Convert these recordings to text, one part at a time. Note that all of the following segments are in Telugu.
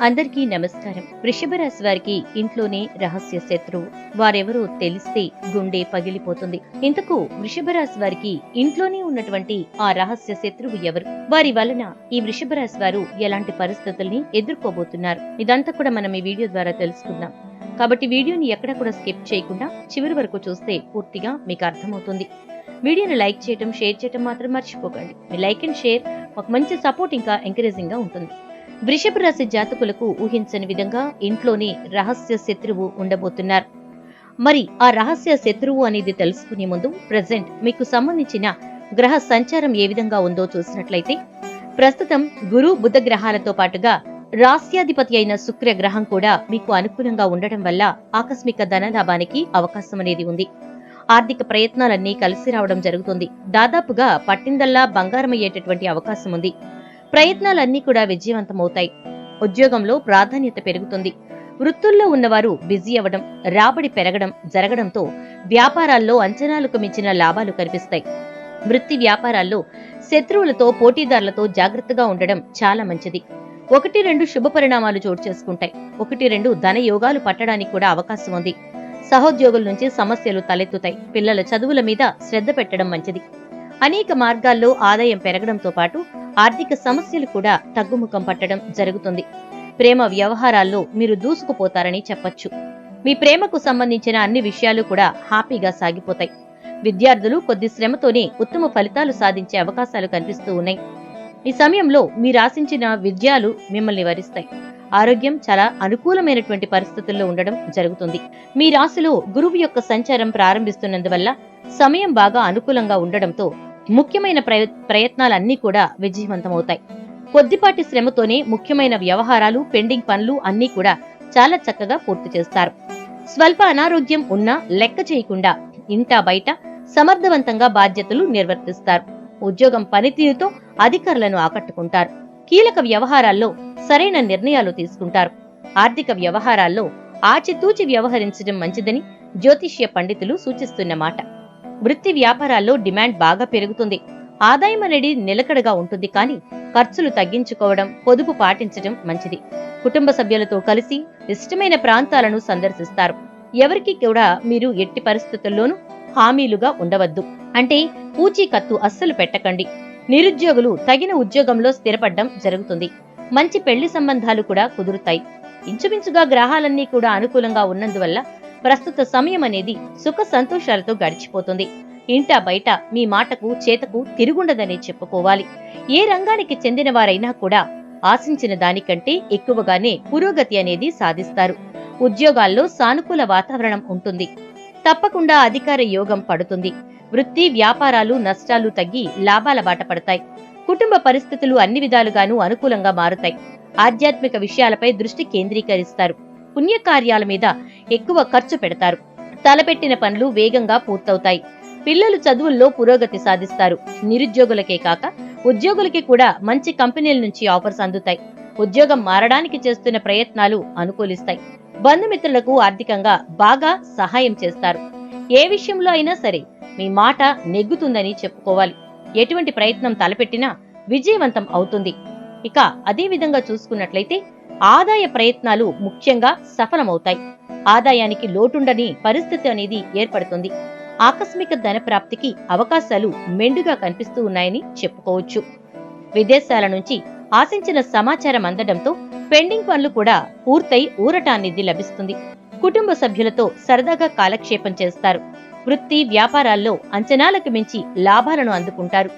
అందరికీ నమస్కారం. వృషభ రాశి వారికి ఇంట్లోనే రహస్య శత్రువు వారెవరో తెలిస్తే గుండె పగిలిపోతుంది. ఇంతకు వృషభ రాశి వారికి ఇంట్లోనే ఉన్నటువంటి ఆ రహస్య శత్రువు ఎవరు? వారి వలన ఈ వృషభ రాశి వారు ఎలాంటి పరిస్థితుల్ని ఎదుర్కోబోతున్నారు? ఇదంతా కూడా మనం ఈ వీడియో ద్వారా తెలుసుకుందాం. కాబట్టి వీడియోని ఎక్కడ కూడా స్కిప్ చేయకుండా చివరి వరకు చూస్తే పూర్తిగా మీకు అర్థమవుతుంది. వీడియోని లైక్ చేయటం షేర్ చేయటం మాత్రం మర్చిపోకండి. మీ లైక్ అండ్ షేర్ ఒక మంచి సపోర్ట్ ఇంకా ఎంకరేజింగ్గా ఉంటుంది. వృషభ రాశి జాతకులకు ఊహించని విధంగా ఇంట్లోనే రహస్య శత్రువు ఉండబోతున్నారు. మరి ఆ రహస్య శత్రువు అనేది తెలుసుకునే ముందు ప్రజెంట్ మీకు సంబంధించిన గ్రహ సంచారం ఏ విధంగా ఉందో చూసినట్లయితే ప్రస్తుతం గురు బుధ గ్రహాలతో పాటుగా రాస్యాధిపతి అయిన శుక్ర గ్రహం కూడా మీకు అనుకూలంగా ఉండటం వల్ల ఆకస్మిక ధనలాభానికి అవకాశం అనేది ఉంది. ఆర్థిక ప్రయత్నాలన్నీ కలిసి రావడం జరుగుతుంది. దాదాపుగా పట్టిందల్లా బంగారమయ్యేటటువంటి అవకాశం ఉంది. ప్రయత్నాలన్నీ కూడా విజయవంతమవుతాయి. ఉద్యోగంలో ప్రాధాన్యత పెరుగుతుంది. వృత్తుల్లో ఉన్నవారు బిజీ అవ్వడం రాబడి పెరగడం జరగడంతో వ్యాపారాల్లో అంచనాలకు మించిన లాభాలు కనిపిస్తాయి. వృత్తి వ్యాపారాల్లో శత్రువులతో పోటీదారులతో జాగ్రత్తగా ఉండడం చాలా మంచిది. ఒకటి రెండు శుభ పరిణామాలు చోటు చేసుకుంటాయి. ఒకటి రెండు ధన యోగాలు పట్టడానికి కూడా అవకాశం ఉంది. సహోద్యోగుల నుంచి సమస్యలు తలెత్తుతాయి. పిల్లల చదువుల మీద శ్రద్ధ పెట్టడం మంచిది. అనేక మార్గాల్లో ఆదాయం పెరగడంతో పాటు ఆర్థిక సమస్యలు కూడా తగ్గుముఖం పట్టడం జరుగుతుంది. ప్రేమ వ్యవహారాల్లో మీరు దూసుకుపోతారని చెప్పొచ్చు. మీ ప్రేమకు సంబంధించిన అన్ని విషయాలు కూడా హ్యాపీగా సాగిపోతాయి. విద్యార్థులు కొద్ది శ్రమతోనే ఉత్తమ ఫలితాలు సాధించే అవకాశాలు కనిపిస్తూ ఉన్నాయి. ఈ సమయంలో మీరు ఆశించిన విద్యాలు మిమ్మల్ని వరిస్తాయి. ఆరోగ్యం చాలా అనుకూలమైనటువంటి పరిస్థితుల్లో ఉండడం జరుగుతుంది. మీ రాశిలో గురువు యొక్క సంచారం ప్రారంభిస్తున్నందువల్ల సమయం బాగా అనుకూలంగా ఉండడంతో ముఖ్యమైన ప్రయ ప్రయత్నాలన్నీ కూడా విజయవంతమవుతాయి. కొద్దిపాటి శ్రమతోనే ముఖ్యమైన వ్యవహారాలు పెండింగ్ పనులు అన్నీ కూడా చాలా చక్కగా పూర్తి చేస్తారు. స్వల్ప అనారోగ్యం ఉన్నా లెక్క చేయకుండా ఇంటా బయట సమర్థవంతంగా బాధ్యతలు నిర్వర్తిస్తారు. ఉద్యోగం పనితీరుతో అధికారులను ఆకట్టుకుంటారు. కీలక వ్యవహారాల్లో సరైన నిర్ణయాలు తీసుకుంటారు. ఆర్థిక వ్యవహారాల్లో ఆచితూచి వ్యవహరించడం మంచిదని జ్యోతిష్య పండితులు సూచిస్తున్న మాట. వృత్తి వ్యాపారాల్లో డిమాండ్ బాగా పెరుగుతుంది. ఆదాయం అనేది నిలకడగా ఉంటుంది కానీ ఖర్చులు తగ్గించుకోవడం పొదుపు పాటించడం మంచిది. కుటుంబ సభ్యులతో కలిసి ఇష్టమైన ప్రాంతాలను సందర్శిస్తారు. ఎవరికి కూడా మీరు ఎట్టి పరిస్థితుల్లోనూ హామీలుగా ఉండవద్దు. అంటే పూచీకత్తు అస్సలు పెట్టకండి. నిరుద్యోగులు తగిన ఉద్యోగంలో స్థిరపడడం జరుగుతుంది. మంచి పెళ్ళి సంబంధాలు కూడా కుదురుతాయి. ఇంచుమించుగా గ్రహాలన్నీ కూడా అనుకూలంగా ఉన్నందువల్ల ప్రస్తుత సమయం అనేది సుఖ సంతోషాలతో గడిచిపోతుంది. ఇంటా బయట మీ మాటకు చేతకు తిరుగుండదని చెప్పుకోవాలి. ఏ రంగానికి చెందిన వారైనా కూడా ఆశించిన దానికంటే ఎక్కువగానే పురోగతి అనేది సాధిస్తారు. ఉద్యోగాల్లో సానుకూల వాతావరణం ఉంటుంది. తప్పకుండా అధికార యోగం పడుతుంది. వృత్తి వ్యాపారాలు నష్టాలు తగ్గి లాభాల బాట పడతాయి. కుటుంబ పరిస్థితులు అన్ని విధాలుగానూ అనుకూలంగా మారుతాయి. ఆధ్యాత్మిక విషయాలపై దృష్టి కేంద్రీకరిస్తారు. పుణ్యకార్యాల మీద ఎక్కువ ఖర్చు పెడతారు. తలపెట్టిన పనులు వేగంగా పూర్తవుతాయి. పిల్లలు చదువుల్లో పురోగతి సాధిస్తారు. నిరుద్యోగులకే కాక ఉద్యోగులకి కూడా మంచి కంపెనీల నుంచి ఆఫర్స్ అందుతాయి. ఉద్యోగం మారడానికి చేస్తున్న ప్రయత్నాలు అనుకూలిస్తాయి. బంధుమిత్రులకు ఆర్థికంగా బాగా సహాయం చేస్తారు. ఏ విషయంలో అయినా సరే మీ మాట నెగ్గుతుందని చెప్పుకోవాలి. ఎటువంటి ప్రయత్నం తలపెట్టినా విజయవంతం అవుతుంది. ఇక అదే విధంగా చూసుకున్నట్లయితే ఆదాయ ప్రయత్నాలు ముఖ్యంగా సఫలమవుతాయి. ఆదాయానికి లోటుండని పరిస్థితి అనేది ఏర్పడుతుంది. ఆకస్మిక ధన ప్రాప్తికి అవకాశాలు మెండుగా కనిపిస్తూ ఉన్నాయని చెప్పుకోవచ్చు. విదేశాల నుంచి ఆశించిన సమాచారం అందడంతో పెండింగ్ పనులు కూడా పూర్తయి ఊరటానిది లభిస్తుంది. కుటుంబ సభ్యులతో సరదాగా కాలక్షేపం చేస్తారు. వృత్తి వ్యాపారాల్లో అంచనాలకు మించి లాభాలను అందుకుంటారు.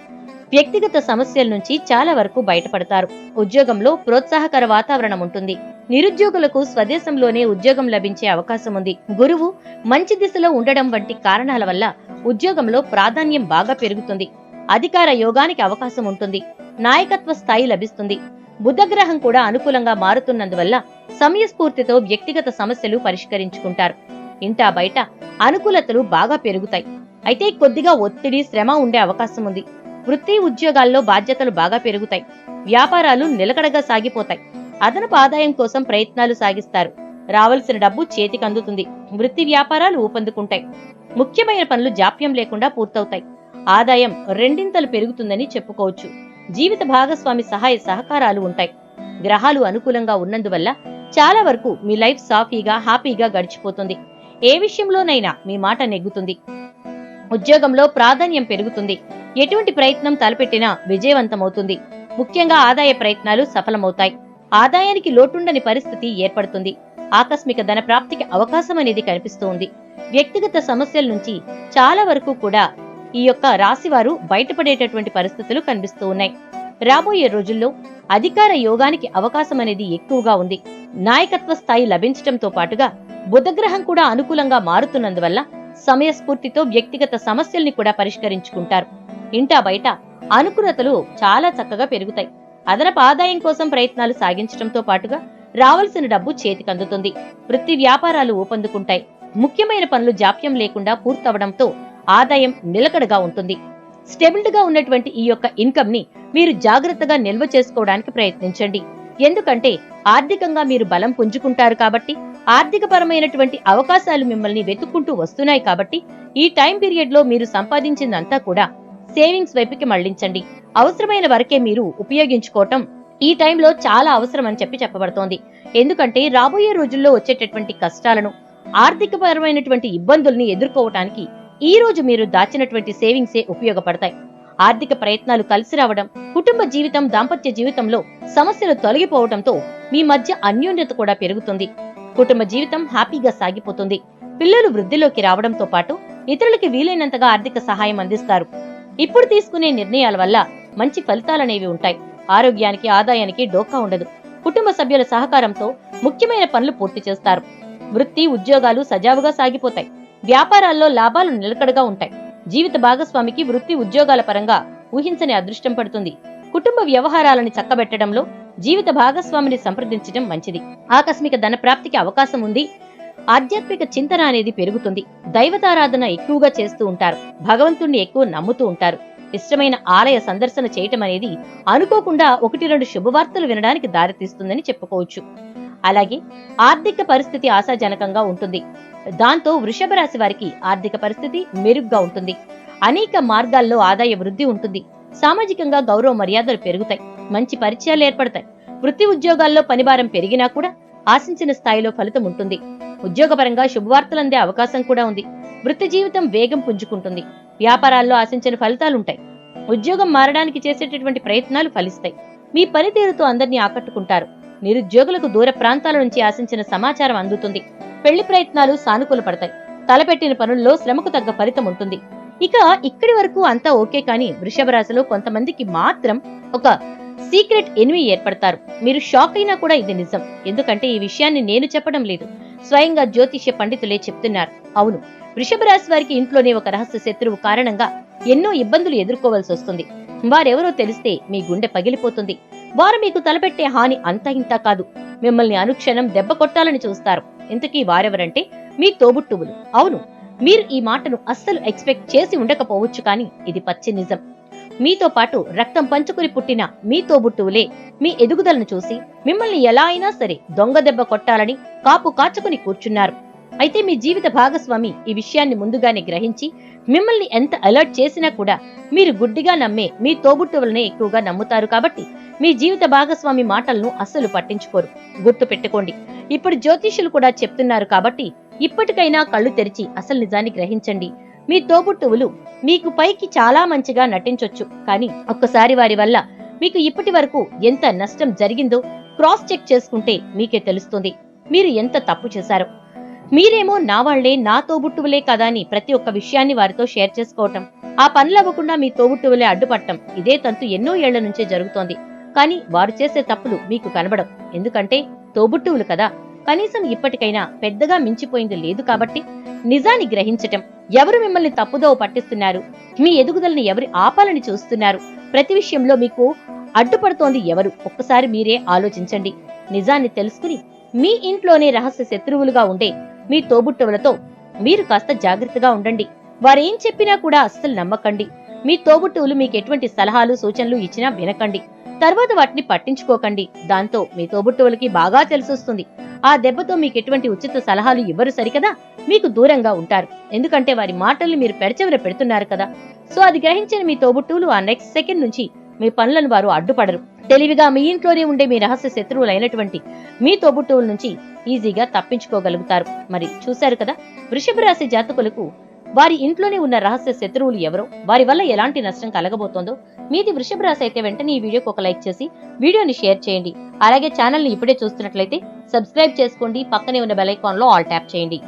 వ్యక్తిగత సమస్యల నుంచి చాలా వరకు బయటపడతారు. ఉద్యోగంలో ప్రోత్సాహకర వాతావరణం ఉంటుంది. నిరుద్యోగులకు స్వదేశంలోనే ఉద్యోగం లభించే అవకాశం ఉంది. గురువు మంచి దిశలో ఉండడం వంటి కారణాల వల్ల ఉద్యోగంలో ప్రాధాన్యం బాగా పెరుగుతుంది. అధికార యోగానికి అవకాశం ఉంటుంది. నాయకత్వ స్థాయి లభిస్తుంది. బుధగ్రహం కూడా అనుకూలంగా మారుతున్నందువల్ల సమయస్ఫూర్తితో వ్యక్తిగత సమస్యలు పరిష్కరించుకుంటారు. ఇంటా బయట అనుకూలతలు బాగా పెరుగుతాయి. అయితే కొద్దిగా ఒత్తిడి శ్రమ ఉండే అవకాశం ఉంది. వృత్తి ఉద్యోగాల్లో బాధ్యతలు బాగా పెరుగుతాయి. వ్యాపారాలు నిలకడగా సాగిపోతాయి. అదనపు ఆదాయం కోసం ప్రయత్నాలు సాగిస్తారు. రావలసిన డబ్బు చేతికి అందుతుంది. వృత్తి వ్యాపారాలు ఊపందుకుంటాయి. ముఖ్యమైన పనులు జాప్యం లేకుండా పూర్తవుతాయి. ఆదాయం రెండింతలు పెరుగుతుందని చెప్పుకోవచ్చు. జీవిత భాగస్వామి సహాయ సహకారాలు ఉంటాయి. గ్రహాలు అనుకూలంగా ఉన్నందువల్ల చాలా వరకు మీ లైఫ్ సాఫీగా హ్యాపీగా గడిచిపోతుంది. ఏ విషయంలోనైనా మీ మాట నెగ్గుతుంది. ఉద్యోగంలో ప్రాధాన్యం పెరుగుతుంది. ఎటువంటి ప్రయత్నం తలపెట్టినా విజయవంతమవుతుంది. ముఖ్యంగా ఆదాయ ప్రయత్నాలు సఫలమవుతాయి. ఆదాయానికి లోటుండని పరిస్థితి ఏర్పడుతుంది. ఆకస్మిక ధన ప్రాప్తికి అవకాశం అనేది కనిపిస్తూ ఉంది వ్యక్తిగత సమస్యల నుంచి చాలా వరకు కూడా ఈ యొక్క రాశివారు బయటపడేటటువంటి పరిస్థితులు కనిపిస్తూ ఉన్నాయి. రాబోయే రోజుల్లో అధికార యోగానికి అవకాశం అనేది ఎక్కువగా ఉంది. నాయకత్వ స్థాయి లభించటంతో పాటుగా బుధగ్రహం కూడా అనుకూలంగా మారుతున్నందువల్ల సమయస్ఫూర్తితో వ్యక్తిగత సమస్యల్ని కూడా పరిష్కరించుకుంటారు. ఇంటా బయట అనుకూలతలు చాలా చక్కగా పెరుగుతాయి. అదనపు ఆదాయం కోసం ప్రయత్నాలు సాగించడంతో పాటుగా రావాల్సిన డబ్బు చేతికందుతుంది. వృత్తి వ్యాపారాలు ఊపందుకుంటాయి. ముఖ్యమైన పనులు జాప్యం లేకుండా పూర్తవడంతో ఆదాయం నిలకడగా ఉంటుంది. స్టెబిల్డ్గా ఉన్నటువంటి ఈ యొక్క ఇన్కమ్ని మీరు జాగ్రత్తగా నిల్వ చేసుకోవడానికి ప్రయత్నించండి. ఎందుకంటే ఆర్థికంగా మీరు బలం పుంజుకుంటారు కాబట్టి ఆర్థిక పరమైనటువంటి అవకాశాలు మిమ్మల్ని వెతుక్కుంటూ వస్తున్నాయి కాబట్టి ఈ టైం పీరియడ్లో మీరు సంపాదించిందంతా కూడా సేవింగ్స్ వైపుకి మళ్ళించండి. అవసరమైన వరకే మీరు ఉపయోగించుకోవటం ఈ టైంలో చాలా అవసరం అని చెప్పి చెప్పబడుతోంది. ఎందుకంటే రాబోయే రోజుల్లో వచ్చేటటువంటి కష్టాలను ఆర్థిక పరమైనటువంటి ఇబ్బందుల్ని ఎదుర్కోవటానికి ఈ రోజు మీరు దాచినటువంటి సేవింగ్సే ఉపయోగపడతాయి. ఆర్థిక ప్రయత్నాలు కలిసి రావడం కుటుంబ జీవితం దాంపత్య జీవితంలో సమస్యలు తొలగిపోవడంతో మీ మధ్య అన్యోన్యత కూడా పెరుగుతుంది. కుటుంబ జీవితం హ్యాపీగా సాగిపోతుంది. పిల్లలు వృద్ధిలోకి రావడంతో పాటు ఇతరులకి వీలైనంతగా ఆర్థిక సహాయం అందిస్తారు. ఇప్పుడు తీసుకునే నిర్ణయాల వల్ల మంచి ఫలితాలనేవి ఉంటాయి. ఆరోగ్యానికి ఆదాయానికి డోకా ఉండదు. కుటుంబ సభ్యుల సహకారంతో ముఖ్యమైన పనులు పూర్తి చేస్తారు. వృత్తి ఉద్యోగాలు సజావుగా సాగిపోతాయి. వ్యాపారాల్లో లాభాలు నిలకడగా ఉంటాయి. జీవిత భాగస్వామికి వృత్తి ఉద్యోగాల పరంగా ఊహించని అదృష్టం పడుతుంది. కుటుంబ వ్యవహారాలను చక్కబెట్టడంలో జీవిత భాగస్వామిని సంప్రదించడం మంచిది. ఆకస్మిక ధన ప్రాప్తికి అవకాశం ఉంది. ఆధ్యాత్మిక చింతన అనేది పెరుగుతుంది. దైవతారాధన ఎక్కువగా చేస్తూ ఉంటారు. భగవంతుణ్ణి ఎక్కువ నమ్ముతూ ఉంటారు. ఇష్టమైన ఆలయ సందర్శన చేయటం అనేది అనుకోకుండా ఒకటి రెండు శుభవార్తలు వినడానికి దారితీస్తుందని చెప్పుకోవచ్చు. అలాగే ఆర్థిక పరిస్థితి ఆశాజనకంగా ఉంటుంది. దాంతో వృషభ రాశి వారికి ఆర్థిక పరిస్థితి మెరుగ్గా ఉంటుంది. అనేక మార్గాల్లో ఆదాయ వృద్ధి ఉంటుంది. సామాజికంగా గౌరవ మర్యాదలు పెరుగుతాయి. మంచి పరిచయాలు ఏర్పడతాయి. వృత్తి ఉద్యోగాల్లో పనిభారం పెరిగినా కూడా ఆశించిన స్థాయిలో ఫలితం ఉంటుంది. ఉద్యోగపరంగా శుభవార్తలందే అవకాశం కూడా ఉంది. వృత్తి జీవితం వేగం పుంజుకుంటుంది. వ్యాపారాల్లో ఆశించిన ఫలితాలుంటాయి. ఉద్యోగం మారడానికి చేసేటటువంటి ప్రయత్నాలు ఫలిస్తాయి. మీ పనితీరుతో అందరినీ ఆకట్టుకుంటారు. నిరుద్యోగులకు దూర ప్రాంతాల నుంచి ఆశించిన సమాచారం అందుతుంది. పెళ్ళి ప్రయత్నాలు సానుకూల పడతాయి. తలపెట్టిన పనుల్లో శ్రమకు తగ్గ ఫలితం ఉంటుంది. ఇక ఇక్కడి వరకు అంతా ఓకే కానీ వృషభ రాశిలో కొంతమందికి మాత్రం ఒక సీక్రెట్ ఎనిమి ఏర్పడతారు. మీరు షాక్ అయినా కూడా ఇది నిజం. ఎందుకంటే ఈ విషయాన్ని నేను చెప్పడం లేదు. స్వయంగా జ్యోతిష్య పండితులే చెప్తున్నారు. అవును వృషభ రాశి వారికి ఇంట్లోనే ఒక రహస్య శత్రువు కారణంగా ఎన్నో ఇబ్బందులు ఎదుర్కోవాల్సి వస్తుంది. వారెవరో తెలిస్తే మీ గుండె పగిలిపోతుంది. వారు మీకు తలపెట్టే హాని అంత ఇంత కాదు. మిమ్మల్ని అనుక్షణం దెబ్బ కొట్టాలని చూస్తారు. ఇంతకీ వారెవరంటే మీ తోబుట్టువులు. అవును మీరు ఈ మాటను అస్సలు ఎక్స్పెక్ట్ చేసి ఉండకపోవచ్చు కానీ ఇది పచ్చి నిజం. మీతో పాటు రక్తం పంచుకుని పుట్టిన మీ తోబుట్టువులే మీ ఎదుగుదలను చూసి మిమ్మల్ని ఎలా అయినా సరే దొంగ దెబ్బ కొట్టాలని కాపు కాచుకుని కూర్చున్నారు. అయితే మీ జీవిత భాగస్వామి ఈ విషయాన్ని ముందుగానే గ్రహించి మిమ్మల్ని ఎంత అలర్ట్ చేసినా కూడా మీరు గుడ్డిగా నమ్మే మీ తోబుట్టువులనే ఎక్కువగా నమ్ముతారు కాబట్టి మీ జీవిత భాగస్వామి మాటలను అస్సలు పట్టించుకోరు. గుర్తు పెట్టుకోండి. ఇప్పుడు జ్యోతిష్యులు కూడా చెప్తున్నారు కాబట్టి ఇప్పటికైనా కళ్ళు తెరిచి అసలు నిజాన్ని గ్రహించండి. మీ తోబుట్టువులు మీకు పైకి చాలా మంచిగా నటించొచ్చు. కానీ ఒక్కసారి వారి వల్ల మీకు ఇప్పటి వరకు ఎంత నష్టం జరిగిందో క్రాస్ చెక్ చేసుకుంటే మీకే తెలుస్తుంది. మీరు ఎంత తప్పు చేశారో. మీరేమో నా వాళ్ళే నా తోబుట్టువులే కదా అని ప్రతి ఒక్క విషయాన్ని వారితో షేర్ చేసుకోవటం. ఆ పనులు అవ్వకుండా మీ తోబుట్టువులే అడ్డుపట్టం ఇదే తంతు ఎన్నో ఏళ్ళ నుంచే జరుగుతోంది. కానీ వారు చేసే తప్పులు మీకు కనబడవు. ఎందుకంటే తోబుట్టువులు కదా. కనీసం ఇప్పటికైనా పెద్దగా మించిపోయింది లేదు కాబట్టి నిజాన్ని గ్రహించటం. ఎవరు మిమ్మల్ని తప్పుదోవ పట్టిస్తున్నారు? మీ ఎదుగుదలని ఎవరు ఆపాలని చూస్తున్నారు? ప్రతి విషయంలో మీకు అడ్డుపడుతోంది ఎవరు? ఒక్కసారి మీరే ఆలోచించండి. నిజాన్ని తెలుసుకుని మీ ఇంట్లోనే రహస్య శత్రువులుగా ఉండే మీ తోబుట్టువులతో మీరు కాస్త జాగ్రత్తగా ఉండండి. వారేం చెప్పినా కూడా అస్సలు నమ్మకండి. మీ తోబుట్టువులు మీకు ఎటువంటి సలహాలు సూచనలు ఇచ్చినా వినకండి. తర్వాత వాటిని పట్టించుకోకండి. దాంతో మీ తోబుట్టువులకి బాగా తెలిసొస్తుంది. ఆ దెబ్బతో మీకు ఎటువంటి ఉచిత సలహాలు ఇవ్వరు సరికదా? మీకు దూరంగా ఉంటారు. ఎందుకంటే వారి మాటల్ని మీరు పెడచెవిన పెడుతున్నారు కదా. సో అది గ్రహించిన మీ తోబుట్టువులు ఆ నెక్స్ట్ సెకండ్ నుంచి మీ పనులను వారు అడ్డుపడరు. తెలివిగా మీ ఇంట్లోనే ఉండే మీ రహస్య శత్రువులైనటువంటి మీ తోబుట్టువుల నుంచి ఈజీగా తప్పించుకోగలుగుతారు. మరి చూశారు కదా? వృషభ రాశి జాతకులకు వారి ఇంట్లోనే ఉన్న రహస్య శత్రువులు ఎవరో? వారి వల్ల ఎలాంటి నష్టం కలగబోతోందో? మీది వృషభ రాశి అయితే వెంటనే ఈ వీడియోకి ఒక లైక్ చేసి వీడియోని షేర్ చేయండి. అలాగే ఛానల్ని ఇప్పుడే చూస్తున్నట్లయితే సబ్స్క్రైబ్ చేసుకోండి. పక్కనే ఉన్న బెల్ ఐకాన్లో ఆల్ ట్యాప్ చేయండి.